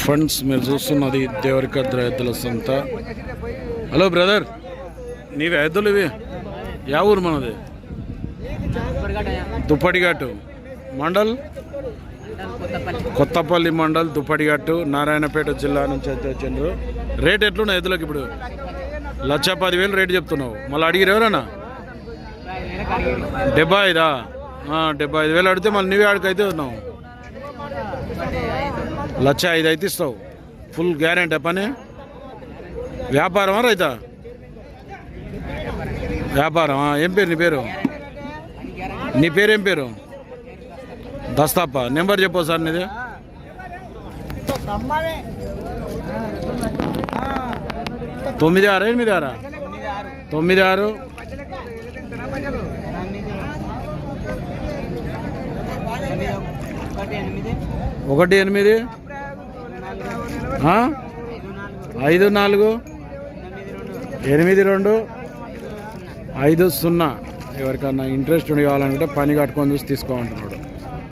Friends మీరు చూస్తున్నది దేవరికద్ర ఎద్దుల సంత. హలో బ్రదర్ నీవి ఎద్దులు ఇవి? యా ఊరు మనది? దుప్పటిఘాటు. మండల్? కొత్తపల్లి మండల్ దుప్పటిఘాటు నారాయణపేట జిల్లా నుంచి అయితే వచ్చిండ్రు. రేట్ ఎట్లున్నాయి ఎద్దులకు ఇప్పుడు? లక్ష పదివేలు రేటు చెప్తున్నావు. మళ్ళీ అడిగిరు ఎవరన్నా? డెబ్బై ఐదా? డెబ్బై ఐదు వేలు అడిగితే మళ్ళీ నువ్వే ఆడికైతే ఉన్నావు. లక్ష ఐదు అయితే ఇస్తావు. ఫుల్ గ్యారెంటీ పని. వ్యాపారమా రైతా? వ్యాపారమా? ఏం పేరు నీ పేరు? నీ పేరు ఏం పేరు? దస్తాప్ప నెంబర్ చెప్పు సార్ నీది. తొమ్మిది ఆరు ఎనిమిది ఆరా? తొమ్మిది ఆరు. ఒకటి ఎనిమిది. ఐదు నాలుగు. ఎనిమిది రెండు. ఐదు సున్నా. ఎవరికన్నా ఇంట్రెస్ట్ ఉండి కావాలనుకుంటే పని కట్టుకొని చూసి తీసుకోమంటున్నాడు.